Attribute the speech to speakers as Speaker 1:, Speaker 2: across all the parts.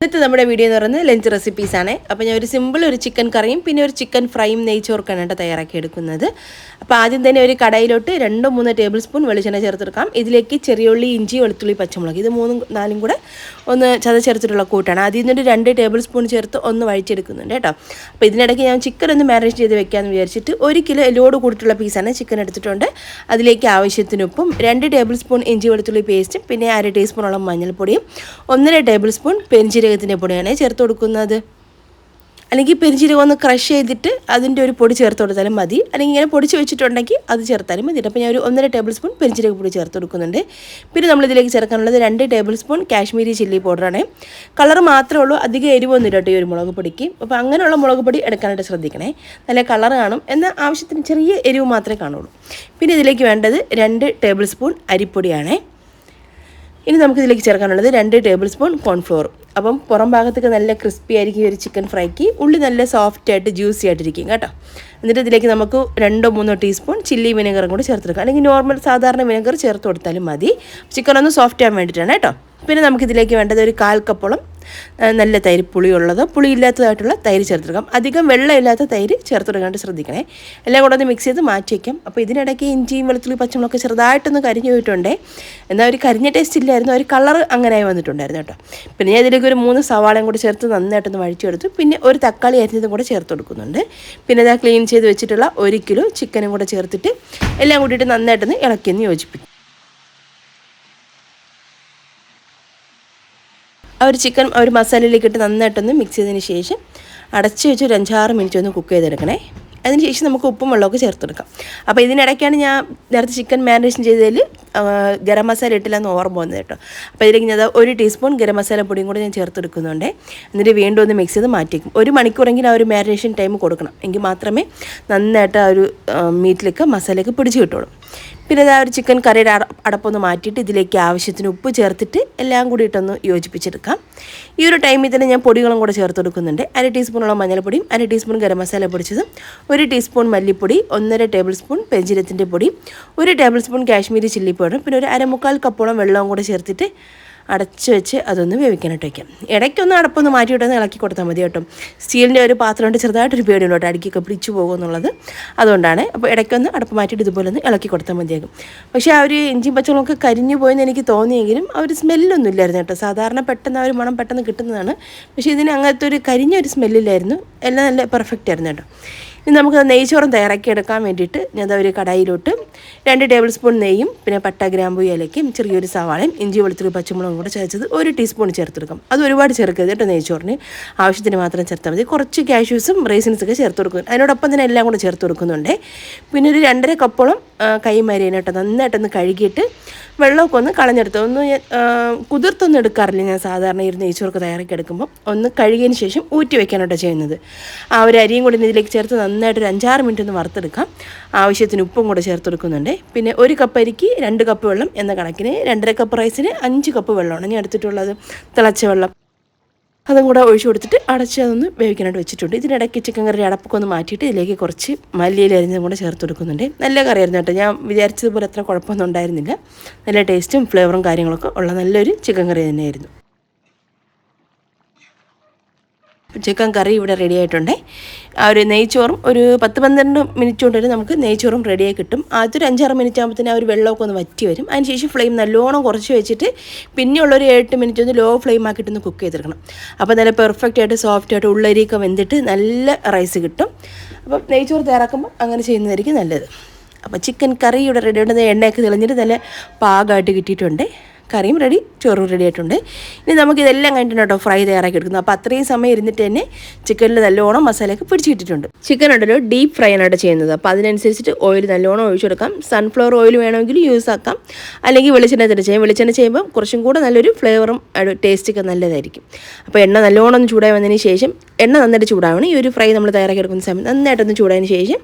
Speaker 1: ഇന്നത്തെ നമ്മുടെ വീഡിയോ എന്ന് പറയുന്നത് ലഞ്ച് റെസിപ്പീസാണ് അപ്പോൾ ഞാൻ ഒരു സിമ്പിൾ ഒരു ചിക്കൻ കറിയും പിന്നെ ഒരു ചിക്കൻ ഫ്രൈയും നെയ്ച്ചോർക്കാണ് കേട്ടോ തയ്യാറാക്കി എടുക്കുന്നത്. അപ്പോൾ ആദ്യം തന്നെ ഒരു കടയിലോട്ട് രണ്ടോ മൂന്നോ ടേബിൾ സ്പൂൺ വെളിച്ചെണ്ണ ചേർത്തെടുക്കാം ഇതിലേക്ക് ചെറിയുള്ളി ഇഞ്ചി വെളുത്തുള്ളി പച്ചമുളക് ഇത് മൂന്നും നാലും കൂടെ ഒന്ന് ചതച്ചേർത്തിട്ടുള്ള കൂട്ടാണ്. അതിൽ നിന്നൊരു രണ്ട് ടേബിൾ സ്പൂൺ ചേർത്ത് ഒന്ന് വഴിച്ചെടുക്കുന്നുണ്ട് കേട്ടോ. അപ്പോൾ ഇതിനിടയ്ക്ക് ഞാൻ ചിക്കൻ ഒന്ന് മാരിനേറ്റ് ചെയ്ത് വെക്കാമെന്ന് വിചാരിച്ചിട്ട് ഒരു കിലോ എല്ലോട് കൂടിയിട്ടുള്ള പീസാണ് ചിക്കൻ എടുത്തിട്ടുണ്ട്. അതിലേക്ക് ആവശ്യത്തിന് ഉപ്പും രണ്ട് ടേബിൾ സ്പൂൺ ഇഞ്ചി വെളുത്തുള്ളി പേസ്റ്റും പിന്നെ അര ടീസ്പൂണോളം മഞ്ഞൾപ്പൊടിയും ഒന്നര ടേബിൾ സ്പൂൺ പെരിഞ്ചീരകത്തിന്റെ പൊടിയാണ് ചേർത്ത് കൊടുക്കുന്നത്. അല്ലെങ്കിൽ പെരിഞ്ചീരകം ഒന്ന് ക്രഷ് ചെയ്തിട്ട് അതിന്റെ ഒരു പൊടി ചേർത്ത് കൊടുത്താലും മതി. അല്ലെങ്കിൽ ഇങ്ങനെ പൊടിച്ച് വെച്ചിട്ടുണ്ടെങ്കിൽ അത് ചേർത്താലും മതി അപ്പോൾ ഞാൻ ഒരു ഒന്നര ടേബിൾ സ്പൂൺ പെരിഞ്ചീരക പൊടി ചേർത്ത് കൊടുക്കുന്നുണ്ട്. പിന്നെ നമ്മളിതിലേക്ക് ചേർക്കാനുള്ളത് രണ്ട് ടേബിൾ സ്പൂൺ കാശ്മീരി ചില്ലി പൗഡറാണ് കളർ മാത്രമേ ഉള്ളൂ അധികം എരിവൊന്നും ഇല്ല ഈ ഒരു മുളക് പൊടിക്ക്. അപ്പോൾ അങ്ങനെയുള്ള മുളക് പൊടി എടുക്കാനായിട്ട് ശ്രദ്ധിക്കണേ. നല്ല കളർ കാണും. എന്നാൽ ആവശ്യത്തിന് ചെറിയ എരിവ് മാത്രമേ കാണുള്ളൂ. പിന്നെ ഇതിലേക്ക് വേണ്ടത് രണ്ട് ടേബിൾ സ്പൂൺ അരിപ്പൊടിയാണേ. ഇനി നമുക്ക് ഇതിലേക്ക് ചേർക്കാനുള്ളത് രണ്ട് ടേബിൾ സ്പൂൺ കോൺഫ്ലോർ അപ്പം പുറം ഭാഗത്തൊക്കെ നല്ല ക്രിസ്പി ആയിരിക്കും ഒരു ചിക്കൻ ഫ്രൈക്ക് ഉള്ളി നല്ല സോഫ്റ്റ് ആയിട്ട് ജ്യൂസി ആയിട്ടിരിക്കും കേട്ടോ. എന്നിട്ട് ഇതിലേക്ക് നമുക്ക് രണ്ടോ മൂന്നോ ടീസ്പൂൺ ചില്ലി വിനെഗറും കൂടി ചേർത്തെടുക്കാം. അല്ലെങ്കിൽ നോർമൽ സാധാരണ വിനെഗർ ചേർത്ത് കൊടുത്താലും മതി. ചിക്കൻ ഒന്ന് സോഫ്റ്റ് ആകാൻ വേണ്ടിയിട്ടാണ് കേട്ടോ. പിന്നെ നമുക്കിതിലേക്ക് വേണ്ടത് ഒരു കാൽ കപ്പോളം നല്ല തൈര് പുളിയുള്ളത്. പുളിയില്ലാത്തതായിട്ടുള്ള തൈര് ചേർത്തെടുക്കാം അധികം വെള്ളമില്ലാത്ത തൈര് ചേർത്തെടുക്കാണ്ട് ശ്രദ്ധിക്കണേ. എല്ലാം കൂടെ ഒന്ന് മിക്സ് ചെയ്ത് മാറ്റി വയ്ക്കാം അപ്പോൾ ഇതിനിടയ്ക്ക് ഇഞ്ചിയും വെളുത്തുള്ളി പച്ചമുളകൊക്കെ ചെറുതായിട്ടൊന്ന് കരിഞ്ഞു പോയിട്ടുണ്ടേ. എന്നാൽ ഒരു കരിഞ്ഞ ടേസ്റ്റ് ഇല്ലായിരുന്നു. ഒരു കളർ അങ്ങനെ വന്നിട്ടുണ്ടായിരുന്നു കേട്ടോ. പിന്നെ ഞാൻ ഇതിലേക്ക് ഒരു മൂന്ന് സവാളയും കൂടി ചേർത്ത് നന്നായിട്ടൊന്ന് വഴിച്ചെടുത്തു പിന്നെ ഒരു തക്കാളി അരിഞ്ഞതും കൂടെ ചേർത്ത് കൊടുക്കുന്നുണ്ട്. പിന്നെ ഇതാ ക്ലീൻ ചെയ്ത് വെച്ചിട്ടുള്ള ഒരു കിലോ ചിക്കനും കൂടെ ചേർത്തിട്ട് എല്ലാം കൂട്ടിയിട്ട് നന്നായിട്ടൊന്ന് ഇളക്കിയൊന്ന് യോജിപ്പിക്കും. ആ ഒരു ചിക്കൻ ഒരു മസാലയിലേക്ക് ഇട്ട് നന്നായിട്ടൊന്ന് മിക്സ് ചെയ്തതിന് ശേഷം അടച്ച് വെച്ച് ഒരു അഞ്ചാറ് മിനിറ്റ് ഒന്ന് കുക്ക് ചെയ്തെടുക്കണേ. അതിന് ശേഷം നമുക്ക് ഉപ്പും വെള്ളമൊക്കെ ചേർത്തെടുക്കാം. അപ്പോൾ ഇതിനിടയ്ക്കാണ് ഞാൻ നേരത്തെ ചിക്കൻ മാരിനേഷൻ ചെയ്തതിൽ ഗരം മസാല ഇട്ടില്ല എന്ന് ഓർമ്മ വന്നത് കേട്ടോ. അപ്പോൾ ഇതിലേക്ക് ഞാൻ ഒരു ടീസ്പൂൺ ഗരം മസാല പൊടിയും കൂടെ ഞാൻ ചേർത്തെടുക്കുന്നുണ്ട്. എന്നിട്ട് വീണ്ടും ഒന്ന് മിക്സ് ചെയ്ത് മാറ്റിക്കും ഒരു മണിക്കൂറെങ്കിലും ആ ഒരു മാരിനേഷൻ ടൈം കൊടുക്കണം. എങ്കിൽ മാത്രമേ നന്നായിട്ട് ആ ഒരു മീറ്റിലേക്ക് മസാലയൊക്കെ പിടിച്ച് കിട്ടുള്ളൂ. പിന്നെ ഇതാ ഒരു ചിക്കൻ കറിയുടെ അട അടപ്പൊന്ന് മാറ്റിയിട്ട് ഇതിലേക്ക് ആവശ്യത്തിന് ഉപ്പ് ചേർത്തിട്ട് എല്ലാം കൂടി ഇട്ടൊന്ന് യോജിപ്പിച്ചെടുക്കാം. ഈ ഒരു ടൈമിൽ തന്നെ ഞാൻ പൊടികളും കൂടെ ചേർത്ത് കൊടുക്കുന്നുണ്ട്. അര ടീസ്പൂണോളം മഞ്ഞൾപ്പൊടിയും അര ടീസ്പൂൺ ഗരം മസാല പൊടിച്ചതും ഒരു ടീസ്പൂൺ മല്ലിപ്പൊടി ഒന്നര ടേബിൾ സ്പൂൺ പെഞ്ചിരത്തിന്റെ പൊടി ഒരു ടേബിൾ സ്പൂൺ കാശ്മീരി ചില്ലി പിന്നെ ഒരു അരമുക്കാൽ കപ്പോളം വെള്ളവും കൂടെ ചേർത്തിട്ട് അടച്ച് വെച്ച് അതൊന്ന് വേവിക്കാനായിട്ട് വയ്ക്കാം. ഇടയ്ക്കൊന്ന് അടപ്പൊന്ന് മാറ്റിയിട്ടൊന്ന് ഇളക്കി കൊടുത്താൽ മതി കേട്ടോ. സ്റ്റീലിന്റെ ഒരു പാത്രം കൊണ്ട് ചെറുതായിട്ടൊരു പേടിയുണ്ട് അടിക്കൊക്കെ പിടിച്ചു പോകുമെന്നുള്ളത് അതുകൊണ്ടാണ് അപ്പോൾ ഇടയ്ക്കൊന്ന് അടപ്പ് മാറ്റിയിട്ട് ഇതുപോലെ ഒന്ന് ഇളക്കി കൊടുത്താൽ മതിയാകും. പക്ഷേ ആ ഒരു ഇഞ്ചിയും പച്ചമുളകൊക്കെ കരിഞ്ഞു പോയെന്ന് എനിക്ക് തോന്നിയെങ്കിലും ആ ഒരു സ്മെല്ലൊന്നും ഇല്ലായിരുന്നു കേട്ടോ. സാധാരണ പെട്ടെന്ന് ആ ഒരു മണം പെട്ടെന്ന് കിട്ടുന്നതാണ്. പക്ഷേ ഇതിന് അങ്ങനത്തെ ഒരു കരിഞ്ഞ ഒരു സ്മെല്ലില്ലായിരുന്നു. എല്ലാം നല്ല പെർഫെക്റ്റ് ആയിരുന്നു കേട്ടോ. ഇനി നമുക്ക് നെയ്ച്ചോറും തയ്യാറാക്കി എടുക്കാൻ വേണ്ടിയിട്ട് ഞാൻ ഒരു കടായിലോട്ട് രണ്ട് ടേബിൾ സ്പൂൺ നെയ്യും പിന്നെ പട്ട ഗ്രാമ്പു ഇലയ്ക്കും ചെറിയൊരു സവാളയും ഇഞ്ചി വെളുത്തുള്ളി പച്ചമുളകും കൂടെ ചേർത്തത് ഒരു ടീസ്പൂൺ ചേർത്തെടുക്കും അത് ഒരുപാട് ചേർക്കരുത് കേട്ടോ നെയ്ച്ചോറിന്. ആവശ്യത്തിന് മാത്രം ചേർത്താൽ മതി. കുറച്ച് കാഷ്യൂസും റേസിൻസൊക്കെ ചേർത്ത് കൊടുക്കും. അതിനോടൊപ്പം തന്നെ എല്ലാം കൂടെ ചേർത്ത് കൊടുക്കുന്നുണ്ട്. പിന്നെ ഒരു രണ്ടര കപ്പോളം കൈ കൈമരേന കേട്ടോ നന്നായിട്ടൊന്ന് കഴുകിയിട്ട് വെള്ളമൊക്കെ ഒന്ന് കളഞ്ഞെടുത്തു ഒന്ന് കുതിർത്തൊന്നും എടുക്കാറില്ല ഞാൻ സാധാരണ ഈ ഒരു നെയ്ച്ചോർക്ക് തയ്യാറാക്കി എടുക്കുമ്പോൾ ഒന്ന് കഴുകിയതിന് ശേഷം ഊറ്റി വെക്കാനാട്ടോ ചെയ്യുന്നത്. ആ ഒരു അരിയും കൂടി ഇതിലേക്ക് ചേർത്ത് നന്നായിട്ട് ഒരു അഞ്ചാറ് മിനിറ്റ് ഒന്ന് വറുത്തെടുക്കാം. ആവശ്യത്തിന് ഉപ്പും കൂടെ ചേർത്ത് കൊടുക്കുന്നുണ്ട്. പിന്നെ ഒരു കപ്പ് അരിക്ക് രണ്ട് കപ്പ് വെള്ളം എന്ന കണക്കിന് രണ്ടര കപ്പ് റൈസിന് അഞ്ച് കപ്പ് വെള്ളമാണ് ഞാൻ എടുത്തിട്ടുള്ളത് തിളച്ച വെള്ളം. അതും കൂടെ ഒഴിച്ചു കൊടുത്തിട്ട് അടച്ച് അതൊന്ന് വേവിക്കാനായിട്ട് വെച്ചിട്ടുണ്ട്. ഇതിനിടയ്ക്ക് ചിക്കൻ കറി അടപ്പൊക്കെ ഒന്ന് മാറ്റിയിട്ട് ഇതിലേക്ക് കുറച്ച് മല്ലിയിൽ അരിഞ്ഞതും കൂടെ ചേർത്ത് കൊടുക്കുന്നുണ്ട്. നല്ല കറിയായിരുന്നു കേട്ടോ. ഞാൻ വിചാരിച്ചതുപോലെ അത്ര കുഴപ്പമൊന്നും ഉണ്ടായിരുന്നില്ല. നല്ല ടേസ്റ്റും ഫ്ലേവറും കാര്യങ്ങളൊക്കെ ഉള്ള നല്ലൊരു ചിക്കൻ കറി തന്നെയായിരുന്നു. ചിക്കൻ കറി ഇവിടെ റെഡി ആയിട്ടുണ്ട്. ആ ഒരു നെയ്ച്ചോറും ഒരു പത്ത് പന്ത്രണ്ട് മിനിറ്റ് കൊണ്ട് തന്നെ നമുക്ക് നെയ്ച്ചോറും റെഡിയായി കിട്ടും. ആദ്യത്തെ ഒരു അഞ്ചാറ് മിനിറ്റ് ആകുമ്പോഴത്തേനും ആ ഒരു വെള്ളമൊക്കെ ഒന്ന് വറ്റി വരും. അതിനുശേഷം ഫ്ലെയിം നല്ലോണം കുറച്ച് വെച്ചിട്ട് പിന്നെയുള്ളൊരു എട്ട് മിനിറ്റ് ഒന്ന് ലോ ഫ്ലെയിം ആക്കിയിട്ട് ഒന്ന് കുക്ക് ചെയ്തെടുക്കണം. അപ്പോൾ നല്ല പെർഫെക്റ്റ് ആയിട്ട് സോഫ്റ്റ് ആയിട്ട് ഉള്ളരിയൊക്കെ വെന്തിട്ട് നല്ല റൈസ് കിട്ടും. അപ്പം നെയ്ച്ചോറ് തയ്യാറാക്കുമ്പോൾ അങ്ങനെ ചെയ്യുന്നതായിരിക്കും നല്ലത്. അപ്പോൾ ചിക്കൻ കറി ഇവിടെ റെഡി ഉണ്ടെന്ന് എണ്ണയൊക്കെ തെളിഞ്ഞിട്ട് നല്ല പാകമായിട്ട് കിട്ടിയിട്ടുണ്ട്. കറിയും റെഡി ചോറും റെഡി ആയിട്ടുണ്ട്. ഇനി നമുക്ക് ഇതെല്ലാം കഴിഞ്ഞിട്ടുണ്ട് കേട്ടോ ഫ്രൈ തയ്യാറാക്കി എടുക്കുന്നത്. അപ്പോൾ അത്രയും സമയം ഇരുന്നിട്ട് തന്നെ ചിക്കനിൽ നല്ലോണം മസാലയൊക്കെ പിടിച്ചിട്ടിട്ടുണ്ട്. ചിക്കൻ ഉണ്ടല്ലോ ഡീപ്പ് ഫ്രൈ ആണ് ചെയ്യുന്നത്. അപ്പോൾ അതിനനുസരിച്ചിട്ട് ഓയിൽ നല്ലോണം ഒഴിച്ചു കൊടുക്കാം. സൺഫ്ലവർ ഓയിൽ വേണമെങ്കിൽ യൂസ് ആക്കാം. അല്ലെങ്കിൽ വെളിച്ചെണ്ണ തന്നെ ചെയ്യാം. വെളിച്ചെണ്ണ ചെയ്യുമ്പോൾ കുറച്ചും കൂടെ നല്ലൊരു ഫ്ലേവറും ടേസ്റ്റൊക്കെ നല്ലതായിരിക്കും. അപ്പോൾ എണ്ണ നല്ലോണം ചൂടായി വന്നതിന് ശേഷം എണ്ണ നന്നായിട്ട് ചൂടാവണം. ഈ ഒരു ഫ്രൈ നമ്മൾ തയ്യാറാക്കി എടുക്കുന്ന സമയം നന്നായിട്ടൊന്ന് ചൂടായതിന് ശേഷം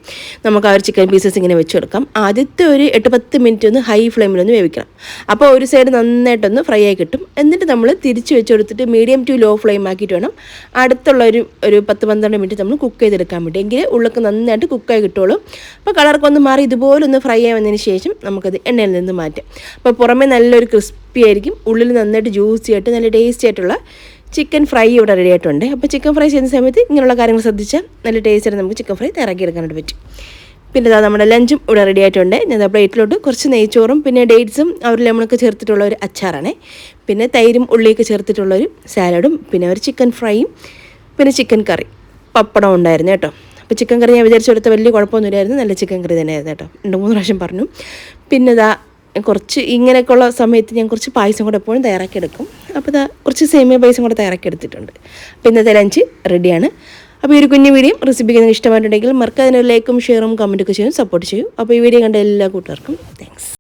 Speaker 1: നമുക്ക് ആ ഒരു ചിക്കൻ പീസസ് ഇങ്ങനെ വെച്ചെടുക്കാം ആദ്യത്തെ ഒരു എട്ട് പത്ത് മിനിറ്റ് ഒന്ന് ഹൈ ഫ്ലെയിമിലൊന്ന് വേവിക്കണം. അപ്പോൾ ഒരു സൈഡ് നന്നായിട്ടൊന്ന് ഫ്രൈ ആയി കിട്ടും. എന്നിട്ട് നമ്മൾ തിരിച്ച് വെച്ച് കൊടുത്തിട്ട് മീഡിയം ടു ലോ ഫ്ലെയിം ആക്കിയിട്ട് വേണം. അടുത്തുള്ള ഒരു ഒരു പത്ത് പന്ത്രണ്ട് മിനിറ്റ് നമ്മൾ കുക്ക് ചെയ്തെടുക്കാൻ വേണ്ടി. എങ്കിൽ ഉള്ളൊക്കെ നന്നായിട്ട് കുക്കായി കിട്ടുള്ളൂ. അപ്പോൾ കളറൊക്കെ ഒന്ന് മാറി ഇതുപോലെ ഒന്ന് ഫ്രൈ ആയി ശേഷം നമുക്കത് എണ്ണയിൽ നിന്ന് മാറ്റാം. അപ്പോൾ പുറമേ നല്ലൊരു ക്രിസ്പി ആയിരിക്കും. ഉള്ളിൽ നന്നായിട്ട് ജ്യൂസി ആയിട്ട് നല്ല ടേസ്റ്റി ആയിട്ടുള്ള ചിക്കൻ ഫ്രൈ ഇവിടെ റെഡി ആയിട്ടുണ്ട്. അപ്പോൾ ചിക്കൻ ഫ്രൈ ചെയ്യുന്ന സമയത്ത് ഇങ്ങനെയുള്ള കാര്യങ്ങൾ ശ്രദ്ധിച്ചാൽ നല്ല ടേസ്റ്റായിട്ട് നമുക്ക് ചിക്കൻ ഫ്രൈ തയ്യാറാക്കിയെടുക്കാനായിട്ട് പറ്റും. പിന്നെ ഇതാ നമ്മുടെ ലഞ്ചും ഇവിടെ റെഡി ആയിട്ടുണ്ട്. ഞാൻ പ്ലേറ്റിലോട്ട് കുറച്ച് നെയ്ച്ചോറും പിന്നെ ഡേറ്റ്സും അവർ ലെമണൊക്കെ ചേർത്തിട്ടുള്ള ഒരു അച്ചാറാണ്. പിന്നെ തൈരും ഉള്ളിയൊക്കെ ചേർത്തിട്ടുള്ള ഒരു സാലഡും പിന്നെ ഒരു ചിക്കൻ ഫ്രൈയും പിന്നെ ചിക്കൻ കറി പപ്പടം ഉണ്ടായിരുന്നു കേട്ടോ. അപ്പോൾ ചിക്കൻ കറി ഞാൻ വിചാരിച്ചെടുത്ത വലിയ കുഴപ്പമൊന്നുമില്ലായിരുന്നു. നല്ല ചിക്കൻ കറി തന്നെയായിരുന്നു കേട്ടോ. രണ്ട് മൂന്ന് പ്രാവശ്യം പറഞ്ഞു. പിന്നെ ഇതാ കുറച്ച് ഇങ്ങനെയൊക്കെയുള്ള സമയത്ത് ഞാൻ കുറച്ച് പായസം കൂടെ എപ്പോഴും തയ്യാറാക്കി എടുക്കും അപ്പോൾ ഇതാ കുറച്ച് സേമിയ പായസം കൂടെ തയ്യാറാക്കി എടുത്തിട്ടുണ്ട് അപ്പോൾ ഇന്നത്തെ ലഞ്ച് റെഡിയാണ് അപ്പോൾ ഈ ഒരു കുഞ്ഞു വീഡിയോ റെസിപ്പിക്ക് നിങ്ങൾക്ക് ഇഷ്ടമായിട്ടുണ്ടെങ്കിൽ മറക്കാതിന് ലൈക്കും ഷെയറും കമന്റൊക്കെ ചെയ്യും സപ്പോർട്ട് ചെയ്യും. അപ്പോൾ ഈ വീഡിയോ കണ്ട എല്ലാ കൂട്ടുകാർക്കും താങ്ക്സ്